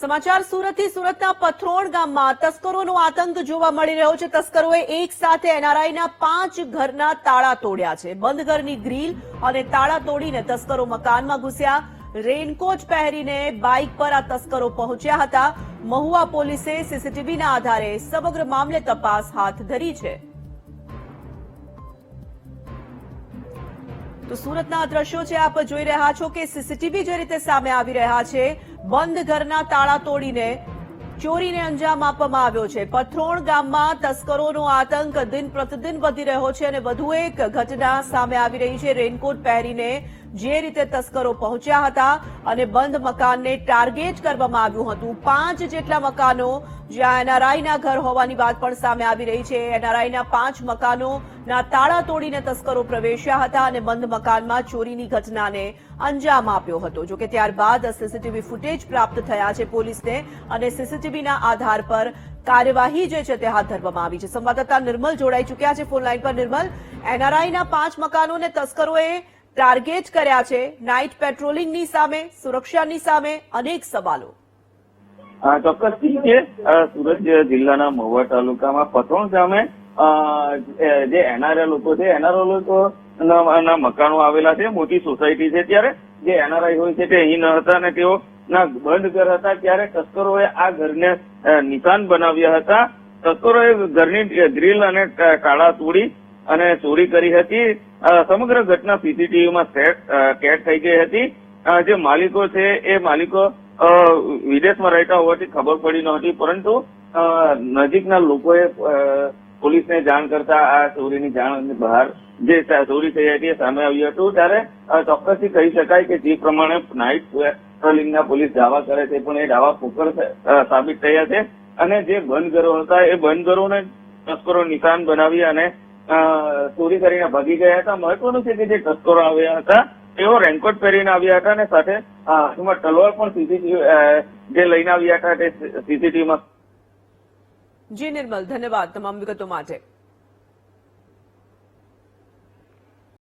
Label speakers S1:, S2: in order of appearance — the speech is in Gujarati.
S1: સમાચાર સુરતથી સુરતના પથરોણ ગામમાં તસ્કરોનો આતંક જોવા મળી રહ્યો છે. તસ્કરોએ એક સાથે એનઆરઆઈના પાંચ ઘરના તાળા તોડ્યા છે. બંધ ઘરની ગ્રીલ અને તાળા તોડીને તસ્કરો મકાનમાં ઘૂસ્યા. રેનકોટ પહેરીને બાઇક પર આ તસ્કરો પહોંચ્યા હતા. મહુવા પોલીસે સીસીટીવીના આધારે સમગ્ર મામલે તપાસ હાથ ધરી છે. તો સુરતના દ્રશ્યો છે, આપ જોઈ રહ્યા છો કે સીસીટીવી જે રીતે સામે આવી રહ્યા છે, બંધ ઘરના તાળા તોડીને ચોરીને અંજામ આપવામાં આવ્યો છે. પથરોણ ગામમાં તસ્કરોનો આતંક દિન પ્રતિદિન વધી રહ્યો છે અને વધુ એક ઘટના સામે આવી રહી છે. રેનકોટ પહેરીને જે રીતે તસ્કરો પહોંચ્યા હતા અને બંધ મકાનને ટાર્ગેટ કરવામાં આવ્યું હતું. પાંચ જેટલા મકાનો જ્યાં એનઆરઆઈના ઘર હોવાની વાત પણ સામે આવી રહી છે. એનઆરઆઈના પાંચ મકાનોના તાળા તોડીને તસ્કરો પ્રવેશ્યા હતા અને બંધ મકાનમાં ચોરીની ઘટનાને અંજામ આપ્યો હતો. જોકે ત્યારબાદ સીસીટીવી ફૂટેજ પ્રાપ્ત થયા છે પોલીસને અને સીસીટીવીના આધાર પર કાર્યવાહી જે છે તે હાથ ધરવામાં આવી છે. સંવાદદાતા નિર્મલ જોડાઈ ચૂક્યા છે ફોન લાઈન પર. નિર્મલ, એનઆરઆઈના પાંચ મકાનોને તસ્કરોએ ટાર્ગેટ કર્યા છે નાઇટ પેટ્રોલિંગની સામે, સુરક્ષાની સામે અનેક સવાલો.
S2: ચોક્કસથી કે સુરત જિલ્લાના મહુવા તાલુકામાં પથોણ ગામે જે એનઆરએ લોકો છે, એનઆરઓ લોકો ના મકાનો આવેલા છે, મોટી સોસાયટી છે ત્યારે, જે એનઆરઆઈ હોય છે તે અહીં ન હતા અને તેઓ ના બંધ ઘર હતા ત્યારે તસ્કરોએ આ ઘરને નિશાન બનાવ્યા હતા. તસ્કરોએ ઘરની ગ્રીલ અને કાળા તોડી અને ચોરી કરી હતી. સમગ્ર ઘટના સીસીટીવીમાં કેદ થઈ ગઈ હતી. જે માલિકો છે, એ માલિકો વિદેશમાં રહેતા હોવાથી ખબર પડી નહોતી, પરંતુ નજીકના લોકોએ પોલીસને જાણ કરતા આ ચોરીની જાણ બહાર, જે ચોરી થઈ હતી સામે આવ્યું હતું. ત્યારે ચોક્કસથી કહી શકાય કે જે પ્રમાણે નાઇટ પેટ્રોલિંગના પોલીસ દાવા કરે છે પણ એ દાવા ફોકર સાબિત થયા છે. અને જે બંધ ઘરો હતા, એ બંધ ઘરોને તસ્કરો નિશાન બનાવી અને ચોરી કરીને ભાગી ગયા હતા. મહત્વનું છે કે જે તસ્કરો આવ્યા હતા, તેઓ રેનકોટ પહેરીને આવ્યા હતા અને સાથે હાથમાં તલવાર પણ સીસીટીવી જે લઈને આવ્યા હતા તે સીસીટીવીમાં
S1: જી નિર્મલ, ધન્યવાદ તમામ વિગતો માટે.